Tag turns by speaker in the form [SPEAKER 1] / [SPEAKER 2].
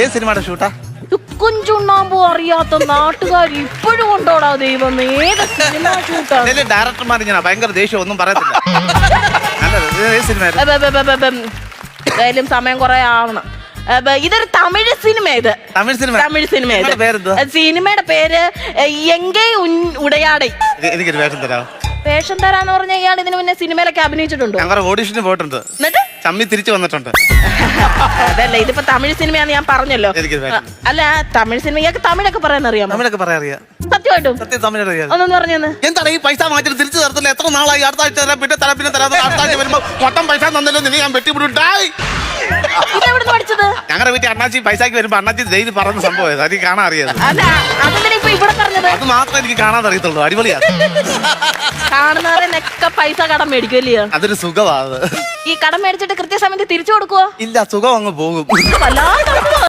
[SPEAKER 1] ഏത് സിനിമയുടെ ഷൂട്ടാ?
[SPEAKER 2] കുഞ്ചുണ്ണാമ്പോ അറിയാത്ത നാട്ടുകാർ ഇപ്പോഴും കൊണ്ടോടാ ദൈവം ഏത് സിനിമ ഷൂട്ടാ?
[SPEAKER 1] ഡയറക്ടർമാർ ഇങ്ങനെ ഭയങ്കര ദേഷ്യം ഒന്നും പറയത്തില്ല.
[SPEAKER 2] എന്തായാലും സമയം കുറെ ആവണം. ഇതൊരു തമിഴ് സിനിമ ഇത്.
[SPEAKER 1] തമിഴ് സിനിമ
[SPEAKER 2] തമിഴ് സിനിമ
[SPEAKER 1] സിനിമയുടെ
[SPEAKER 2] പേര് എങ്കേ ഉടയാടൈ.
[SPEAKER 1] എനിക്കൊരു വേഷം തരാം
[SPEAKER 2] വേഷം തരാന്ന് പറഞ്ഞ ഇയാൾ ഇതിനു മുന്നേ സിനിമയിലൊക്കെ അഭിനയിച്ചിട്ടുണ്ട്?
[SPEAKER 1] ഓഡിഷന് പോയിട്ടുണ്ട്.
[SPEAKER 2] എന്നിട്ട്?
[SPEAKER 1] ചമ്മി തിരിച്ചു വന്നിട്ടുണ്ട്.
[SPEAKER 2] അതല്ല ഇതിപ്പോ തമിഴ് സിനിമയാന്ന് ഞാൻ പറഞ്ഞല്ലോ. അല്ല തമിഴ് സിനിമ ഇയാൾക്ക് തമിഴൊക്കെ പറയാൻ അറിയാമോ
[SPEAKER 1] തമിഴൊക്കെ പറയാൻ അറിയാം
[SPEAKER 2] സത്യമായിട്ടും?
[SPEAKER 1] സത്യം തമിഴ് അറിയാം
[SPEAKER 2] ഒന്നും പറഞ്ഞെന്ന്.
[SPEAKER 1] എന്താണ് ഈ പൈസ മാറ്റി തിരിച്ചു തരത്തില്ല? എത്ര നാളായി? അടുത്ത ആഴ്ച തരാം പിന്നെ തരാം പിന്നെ തരാം അടുത്ത ആഴ്ച വരുമ്പോ മൊത്തം പൈസ തന്നല്ലോ നിന്നെ ഞാൻ
[SPEAKER 2] പഠിച്ചത്.
[SPEAKER 1] ഞങ്ങളുടെ വീട്ടിൽ അണ്ണാച്ചി പൈസക്ക് വരുമ്പോ അണ്ണാച്ചി ഡെയിലി പറഞ്ഞ സംഭവം അത് എനിക്ക് കാണാൻ അറിയാം.
[SPEAKER 2] അല്ല അതെന്തിനാ ഇപ്പൊ ഇവിടെ
[SPEAKER 1] അത് മാത്രമേ എനിക്ക് കാണാൻ അറിയത്തുള്ളൂ അടിപൊളിയാ.
[SPEAKER 2] കാണുന്നവരെന്നൊക്കെ പൈസ കടം മേടിക്കും അല്ലയോ
[SPEAKER 1] അതൊരു സുഖമാണ്
[SPEAKER 2] ഈ കടം മേടിച്ചിട്ട് കൃത്യസമയത്ത് തിരിച്ചു കൊടുക്കുവോ?
[SPEAKER 1] ഇല്ല സുഖം അങ്ങ് പോകും.
[SPEAKER 2] വല്ലാതെ